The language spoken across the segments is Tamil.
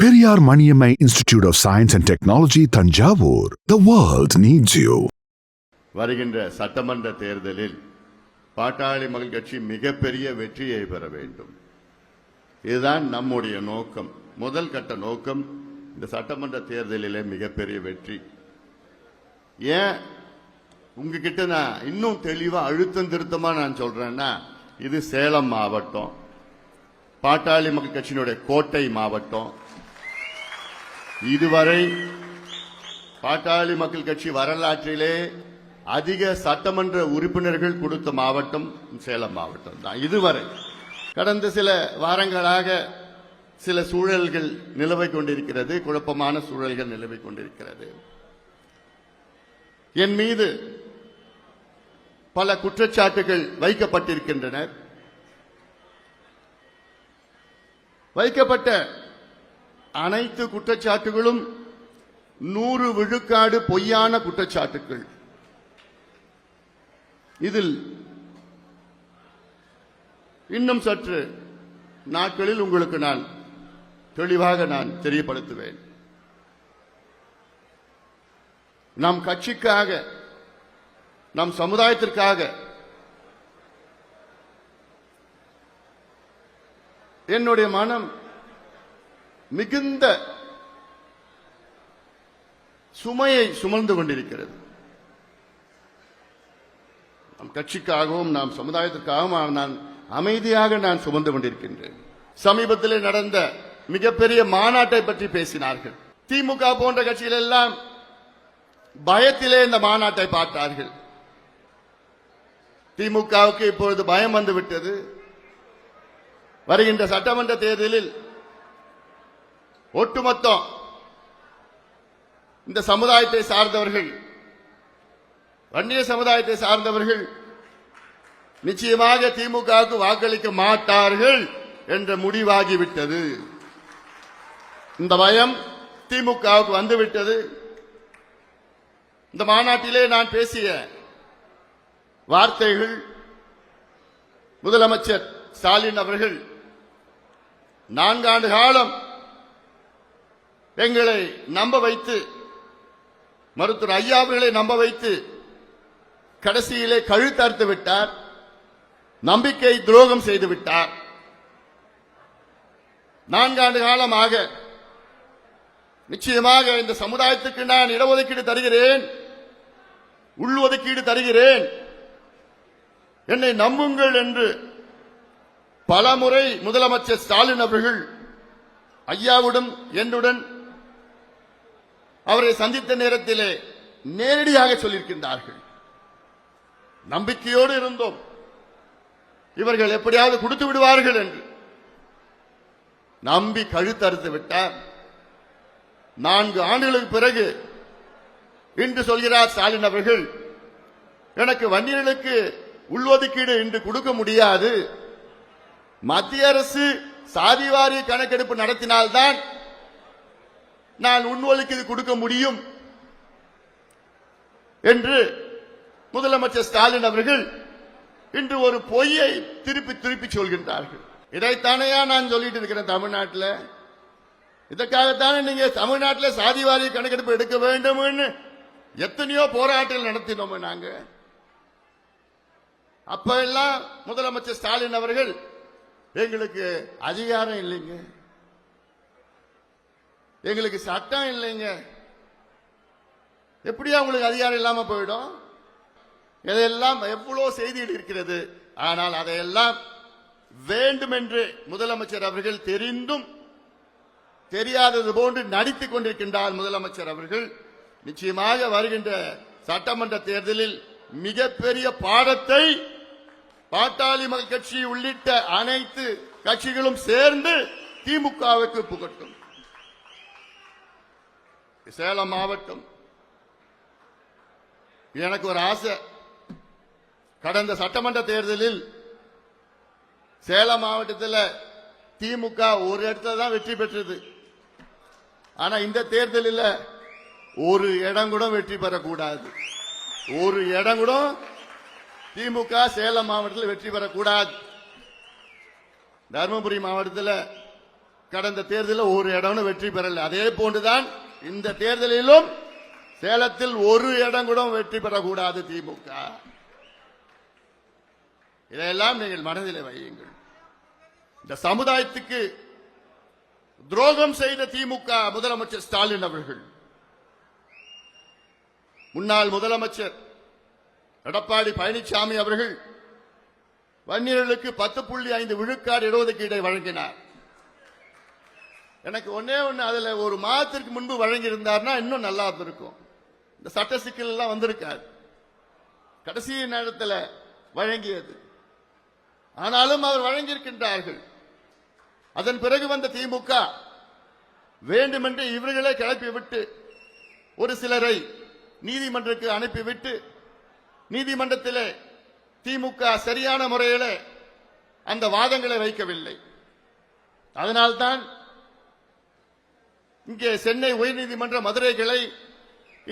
Periyar Maniammai institute of science and technology Thanjavur. The world needs you வருகின்ற சட்டமன்ற தேர்தலில் பாட்டாளி மக்கள் கட்சி மிகப்பெரிய வெற்றியை பெற வேண்டும். இதுதான் நம்முடைய நோக்கம். முதல் கட்ட நோக்கம் இந்த சட்டமன்ற தேர்தலிலே மிகப்பெரிய வெற்றி. ஏன்? உங்ககிட்ட நான் இன்னும் தெளிவா அழுத்தம் திருத்தமா நான் சொல்றேன்னா இது சேலம் மாவட்டம். பாட்டாளி மக்கள் கட்சியினுடைய கோட்டை மாவட்டம். இதுவரை பாட்டாளி மக்கள் கட்சி வரலாற்றிலே அதிக சட்டமன்ற உறுப்பினர்கள் கொடுத்த மாவட்டம் சேலம் மாவட்டம் தான். இதுவரை கடந்த சில வாரங்களாக சில சூழல்கள் நிலவை கொண்டிருக்கிறது குழப்பமான சூழல்கள் நிலவிக் கொண்டிருக்கிறது. என் மீது பல குற்றச்சாட்டுகள் வைக்கப்பட்டிருக்கின்றன. வைக்கப்பட்ட அனைத்து குற்றச்சாட்டுகளும் நூறு விழுக்காடு பொய்யான குற்றச்சாட்டுகள் இதில் இன்னும் சற்று நாட்களில் உங்களுக்கு நான் தெளிவாக நான் தெரியப்படுத்துவேன். நம் கட்சிக்காக நம் சமுதாயத்திற்காக என்னுடைய மனம் மிகுந்த சுமையை சுமந்து கொண்டிருக்கிறது. நம் கட்சிக்காகவும் நாம் சமுதாயத்திற்காகவும் நான் அமைதியாக நான் சுமந்து கொண்டிருக்கின்றேன். சமீபத்திலே நடந்த மிகப்பெரிய மாநாட்டை பற்றி பேசினார்கள். திமுக போன்ற கட்சிகள் எல்லாம் பயத்திலே இந்த மாநாட்டை பார்த்தார்கள். திமுகவுக்கு இப்பொழுது பயம் வந்துவிட்டது. வருகின்ற சட்டமன்ற தேர்தலில் ஒட்டுமொத்தம் இந்த சமுதாயத்தை சார்ந்தவர்கள் வன்னிய சமுதாயத்தை சார்ந்தவர்கள் நிச்சயமாக திமுகவுக்கு வாக்களிக்க மாட்டார்கள் என்ற முடிவாகிவிட்டது. இந்த பயம் திமுகவுக்கு வந்துவிட்டது. இந்த மாநாட்டிலே நான் பேசிய வார்த்தைகள் முதலமைச்சர் ஸ்டாலின் அவர்கள் நான்காண்டு காலம் எங்களை நம்ப வைத்து மருத்துவர் ஐயா அவர்களை நம்ப வைத்து கடைசியிலே கழுத்தறுத்து விட்டார் நம்பிக்கை துரோகம் செய்து விட்டார். நான்காண்டு காலமாக நிச்சயமாக இந்த சமுதாயத்துக்கு நான் இடஒதுக்கீடு தருகிறேன் உள்ஒதுக்கீடு தருகிறேன். என்னை நம்புங்கள் என்று பலமுறை முதலமைச்சர் ஸ்டாலின் அவர்கள் ஐயாவுடன் என்னுடன் அவரை சந்தித்த நேரத்திலே நேரடியாக சொல்லியிருக்கின்றார்கள். நம்பிக்கையோடு இருந்தோம். இவர்கள் எப்படியாவது கொடுத்து விடுவார்கள் என்று. நம்பி கழுத்தறுத்து விட்டார். நான்கு ஆண்டுகளுக்கு பிறகு இன்று சொல்கிறார் ஸ்டாலின் அவர்கள் எனக்கு வன்னியர்களுக்கு உள்ஒதுக்கீடு இன்று கொடுக்க முடியாது. மத்திய அரசு சாதிவாரி கணக்கெடுப்பு நடத்தினால்தான் நான் உள்ஒதுக்கீடு கொடுக்க முடியும் என்று முதலமைச்சர் ஸ்டாலின் அவர்கள் இன்று ஒரு பொய்யை திருப்பி திருப்பி சொல்கின்றார்கள். இதைத்தானையா நான் சொல்லிட்டு இருக்கிறேன் தமிழ்நாட்டில். இதற்காகத்தானே நீங்க தமிழ்நாட்டில் சாதிவாரி கணக்கெடுப்பு எடுக்க வேண்டும்னு எத்தனையோ போராட்டங்கள் நடத்தினோம் நாங்க. அப்ப எல்லாம் முதலமைச்சர் ஸ்டாலின் அவர்கள் எங்களுக்கு அதிகாரம் இல்லைங்க. எங்களுக்கு சட்டம் இல்லைங்க. எப்படியா உங்களுக்கு அதிகாரம் இல்லாம போயிடும்? இதெல்லாம் எவ்வளோ செய்திகள் இருக்கிறது? ஆனால் அதையெல்லாம் வேண்டுமென்று முதலமைச்சர் அவர்கள் தெரிந்தும் தெரியாதது போன்று நடித்துக் கொண்டிருக்கின்றார் முதலமைச்சர் அவர்கள். நிச்சயமாக வருகின்ற சட்டமன்ற தேர்தலில் மிகப்பெரிய பாடத்தை பாட்டாளி மக்கள் கட்சி உள்ளிட்ட அனைத்து கட்சிகளும் சேர்ந்து திமுகவுக்கு புகட்டும். சேலம் மாவட்டம். எனக்கு ஒரு ஆசை. கடந்த சட்டமன்ற தேர்தலில் சேலம் மாவட்டத்தில் திமுக ஒரு இடத்துல தான் வெற்றி பெற்றது. ஆனா இந்த தேர்தலில் ஒரு இடம் கூட வெற்றி பெறக்கூடாது. ஒரு இடம் கூட திமுக சேலம் மாவட்டத்தில் வெற்றி பெறக்கூடாது. தருமபுரி மாவட்டத்தில் கடந்த தேர்தலில் ஒரு இடம்னு வெற்றி பெறல. அதே போன்றுதான் இந்த தேர்தலிலும் சேலத்தில் ஒரு இடம் கூட வெற்றி பெறக்கூடாது திமுக. இதையெல்லாம் நீங்கள் மனதில் வையுங்கள். இந்த சமுதாயத்துக்கு துரோகம் செய்த திமுக முதலமைச்சர் ஸ்டாலின் அவர்கள். முன்னாள் முதலமைச்சர் எடப்பாடி பழனிசாமி அவர்கள் வன்னியர்களுக்கு பத்து புள்ளி ஐந்து விழுக்காடு இடஒதுக்கீடை வழங்கினார். எனக்கு ஒன்னே ஒன்று அதில் ஒரு மாதத்திற்கு முன்பு வழங்கியிருந்தார்னா இன்னும் நல்லா இருக்கும் இந்த சட்ட சிக்கலெல்லாம் வந்திருக்காரு வந்திருக்காது. கடைசி நேரத்தில் வழங்கியது. ஆனாலும் அவர் வழங்கியிருக்கின்றார்கள். அதன் பிறகு வந்த திமுக வேண்டுமென்று இவர்களே கிளப்பிவிட்டு ஒரு சிலரை நீதிமன்றத்துக்கு அனுப்பிவிட்டு நீதிமன்றத்திலே திமுக சரியான முறையில் அந்த வாதங்களை வைக்கவில்லை. அதனால்தான் இங்கே சென்னை உயர்நீதிமன்ற மதுரை கிளை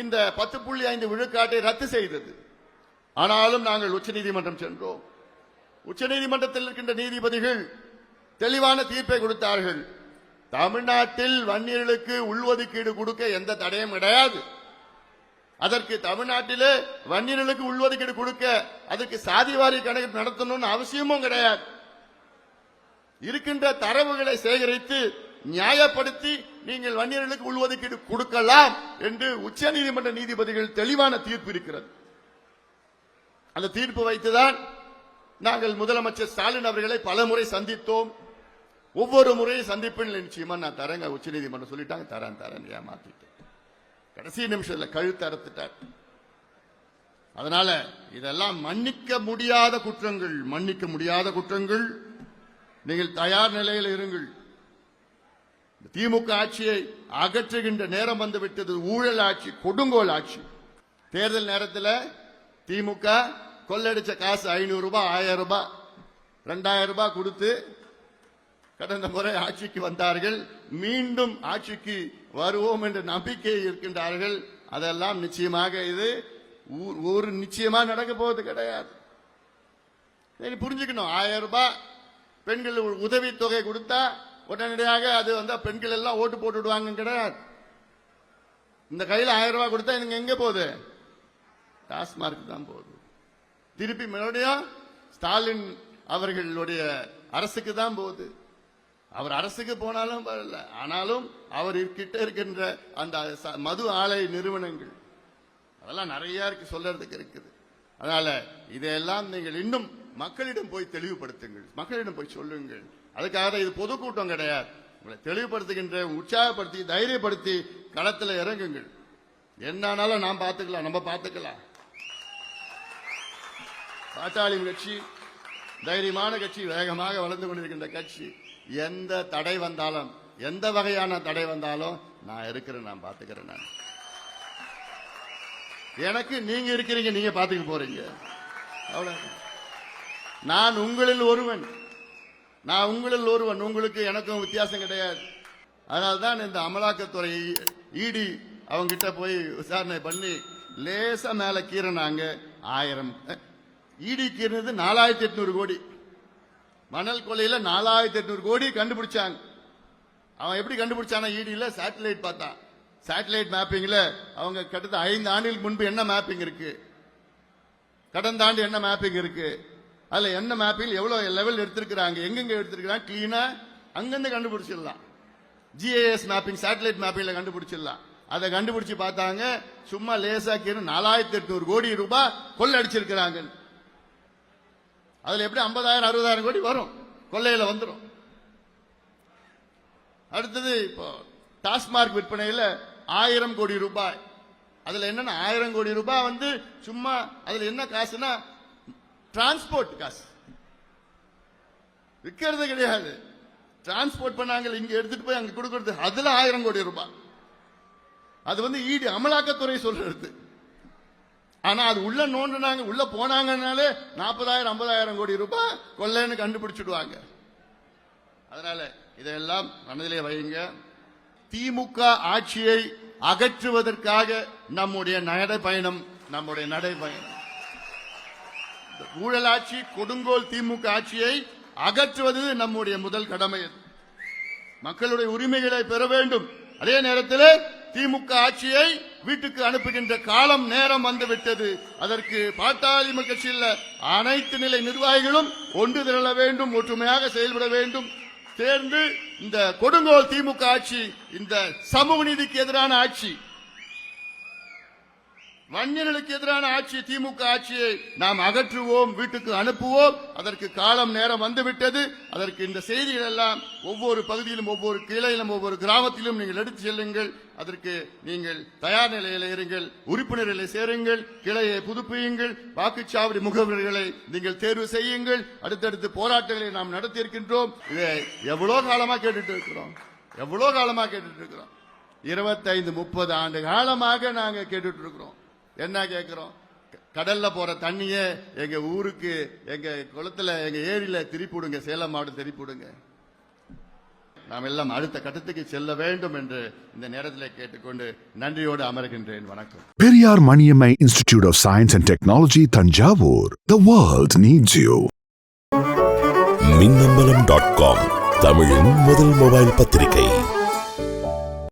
இந்த பத்து புள்ளி ஐந்து விழுக்காட்டை ரத்து செய்தது. ஆனாலும் நாங்கள் உச்சநீதிமன்றம் சென்றோம். உச்சநீதிமன்றத்தில் இருக்கின்ற நீதிபதிகள் தெளிவான தீர்ப்பை கொடுத்தார்கள். தமிழ்நாட்டில் வன்னியர்களுக்கு உள்ஒதுக்கீடு கொடுக்க எந்த தடையும் கிடையாது. அதற்கு தமிழ்நாட்டிலே வன்னியர்களுக்கு உள்ஒதுக்கீடு கொடுக்க அதற்கு சாதிவாரி கணக்கு நடத்தணும்னு அவசியமும் கிடையாது. இருக்கின்ற தரவுகளை சேகரித்து நியாயப்படுத்தி நீங்கள் வன்னியர்களுக்கு உள்ஒதுக்கீடு கொடுக்கலாம் என்று உச்சநீதிமன்ற நீதிபதிகள் தெளிவான தீர்ப்பு இருக்கிறது. அந்த தீர்ப்பு வைத்துதான் நாங்கள் முதலமைச்சர் ஸ்டாலின் அவர்களை பலமுறை சந்தித்தோம். ஒவ்வொரு முறையும் சந்திப்பில் நிச்சயமா நான் தரேங்க. உச்சநீதிமன்றம் சொல்லிட்டாங்க தரேன் தரேன் ஏமாத்திட்டேன் கடைசி நிமிஷத்துல கழுத்து அறுத்துட்டார். அதனால இதெல்லாம் மன்னிக்க முடியாத குற்றங்கள் மன்னிக்க முடியாத குற்றங்கள். நீங்கள் தயார் நிலையில் இருங்கள். திமுக ஆட்சியை அகற்றுகின்ற நேரம் வந்து விட்டது ஊழல் ஆட்சி கொடுங்கோல் ஆட்சி. தேர்தல் நேரத்தில் திமுக கொள்ளடிச்ச காசு ஐநூறு ரூபாய் ஆயிரம் ரூபாய் ரெண்டாயிரம் ரூபாய் கொடுத்து கடந்த முறை ஆட்சிக்கு வந்தார்கள். மீண்டும் ஆட்சிக்கு வருவோம் என்ற நம்பிக்கை இருக்கின்றார்கள். அதெல்லாம் நிச்சயமாக இது ஒரு நிச்சயமா நடக்க போவது கிடையாது. சரி புரிஞ்சுக்கணும். ஆயிரம் ரூபாய் பெண்கள் உதவித்தொகை கொடுத்தா உடனடியாக அது வந்து பெண்கள் எல்லாம் ஓட்டு போட்டு விடுவாங்க கிடையாது. இந்த கையில் ஆயிரம் ரூபாய் கொடுத்தா எனக்கு எங்க போகுது? டாஸ்மார்க் தான் போகுது. திருப்பி மறுபடியும் ஸ்டாலின் அவர்களுடைய அரசுக்கு தான் போகுது. அவர் அரசுக்கு போனாலும் வரல. ஆனாலும் அவர் கிட்ட இருக்கின்ற அந்த ச- மது ஆலை நிறுவனங்கள் அதெல்லாம் நிறைய இருக்கு சொல்றதுக்கு இருக்குது. அதனால இதையெல்லாம் நீங்கள் இன்னும் மக்களிடம் போய் தெளிவுபடுத்துங்கள். மக்களிடம் போய் சொல்லுங்கள். அதுக்காக இது பொதுக்கூட்டம் கிடையாது. உங்களை தெளிவுபடுத்துகின்ற உற்சாகப்படுத்தி தைரியப்படுத்தி களத்தில் இறங்குங்கள். என்னானாலும் நாம் பார்த்துக்கலாம் நம்ம பார்த்துக்கலாம். பாட்டாளி கட்சி தைரியமான கட்சி வேகமாக வளர்ந்து கொண்டிருக்கின்ற கட்சி எந்த தடை வந்தாலும் எந்த வகையான தடை வந்தாலும் நான் இருக்கிறேன் நான் பார்த்துக்கிறேன் நான். எனக்கு நீங்க இருக்கிறீங்க நீங்க பாத்துக்க போறீங்க. அவ்வளவு நான் உங்களில் ஒருவன். நான் உங்களில் ஒருவன் உங்களுக்கு எனக்கும் வித்தியாசம் கிடையாது அதனால்தான் இந்த அமலாக்கத்துறை இடி அவங்கிட்ட போய் விசாரணை பண்ணி லேசா மேல கீறினாங்க ஆயிரம் இடி கீறினது நாலாயிரத்தி எட்நூறு கோடி மணல் கொலையில நாலாயிரத்தி எட்நூறு கோடி கண்டுபிடிச்சாங்க அவன் எப்படி கண்டுபிடிச்சானா இடியில சேட்டலைட் பார்த்தான் சேட்டலைட் மேப்பிங்ல அவங்க கிட்டத்தட்ட ஐந்து ஆண்டுகளுக்கு முன்பு என்ன மேப்பிங் இருக்கு கடந்த ஆண்டு என்ன மேப்பிங் இருக்கு அதுல என்ன மேப்பில் எவ்வளவு லெவல் எடுத்திருக்கிறாங்க எங்கெங்க எடுத்திருக்கிறாங்க கிளீனா அங்கிருந்து கண்டுபிடிச்சிடலாம். ஜிஏஎஸ் மேப்பிங் சேட்டலைட் மேப்பிங்ல கண்டுபிடிச்சிடலாம். அதை கண்டுபிடிச்சு பார்த்தாங்க சும்மா லேசா கீழே நாலாயிரத்தி எட்நூறு கோடி ரூபாய் கொள்ளடிச்சிருக்கிறாங்க. அதுல எப்படி ஐம்பதாயிரம் அறுபதாயிரம் கோடி வரும்? கொள்ளையில வந்துடும் அடுத்தது இப்போ டாஸ்மார்க் விற்பனையில ஆயிரம் கோடி ரூபாய். அதுல என்னன்னா ஆயிரம் கோடி ரூபாய் வந்து சும்மா அதுல என்ன காசுன்னா டிரான்ஸ்போர்ட் காசு. விற்கிறது கிடையாது. டிரான்ஸ்போர்ட் பண்ணாங்க இங்க எடுத்துட்டு போய் அங்க கொடுக்கறது அதுல ஆயிரம் கோடி ரூபாய். அது வந்து ஈடு அமலாக்கத்துறை சொல்றது. ஆனா அது உள்ள நோண்டுனாங்க உள்ள போனாங்கனாலே நாற்பதாயிரம் ஐம்பதாயிரம் கோடி ரூபாய் கொள்ளைன்னு கண்டுபிடிச்சிடுவாங்க. அதனால இதையெல்லாம் மனதிலே வையுங்க. திமுக ஆட்சியை அகற்றுவதற்காக நம்முடைய நடைப்பயணம் நம்முடைய நடைப்பயணம். ஊழல் ஆட்சி கொடுங்கோல் திமுக ஆட்சியை அகற்றுவது நம்முடைய முதல் கடமை. மக்களுடைய உரிமைகளை பெற வேண்டும். அதே நேரத்தில் திமுக ஆட்சியை வீட்டுக்கு அனுப்புகின்ற காலம் நேரம் வந்துவிட்டது. அதற்கு பாட்டாளி கட்சியில் அனைத்து நிலை நிர்வாகிகளும் ஒன்று திரள வேண்டும் ஒற்றுமையாக செயல்பட வேண்டும். சேர்ந்து இந்த கொடுங்கோல் திமுக ஆட்சி இந்த சமூக நீதிக்கு எதிரான ஆட்சி வன்னியர்களுக்கு எதிரான ஆட்சி திமுக ஆட்சியை நாம் அகற்றுவோம் வீட்டுக்கு அனுப்புவோம். அதற்கு காலம் நேரம் வந்துவிட்டது. அதற்கு இந்த செய்திகள் எல்லாம் ஒவ்வொரு பகுதியிலும் ஒவ்வொரு கிளையிலும் ஒவ்வொரு கிராமத்திலும் நீங்கள் எடுத்து செல்லுங்கள். அதற்கு நீங்கள் தயார் நிலையில் இருங்கள் உறுப்பினர்களை சேருங்கள் கிளையை புதுப்பியுங்கள் வாக்குச்சாவடி முகவர்களை நீங்கள் தேர்வு செய்யுங்கள். அடுத்தடுத்து போராட்டங்களை நாம் நடத்தி இருக்கின்றோம் இதை எவ்வளோ காலமா கேட்டுட்டு இருக்கிறோம்? எவ்வளோ காலமா கேட்டுட்டு இருக்கிறோம்? இருபத்தைந்து முப்பது ஆண்டு காலமாக நாங்கள் கேட்டுட்டு இருக்கிறோம். என்ன கேட்கிறோம் கடல்ல போற தண்ணிய எங்க ஊருக்கு எங்க குளத்துல எங்க ஏரியில திருப்பிவிடுங்க சேலம் மாவட்டம் திருப்பிவிடுங்க நாம் எல்லாம் அடுத்த கட்டத்துக்கு செல்ல வேண்டும் என்று இந்த நேரத்தில் கேட்டுக்கொண்டு நன்றியோடு அமர்கின்றேன். வணக்கம். Periyar Maniammai Institute of Science and Technology, Tanjavur. The world needs you. Minnambalam dot com தமிழின் முதல் மொபைல் பத்திரிகை.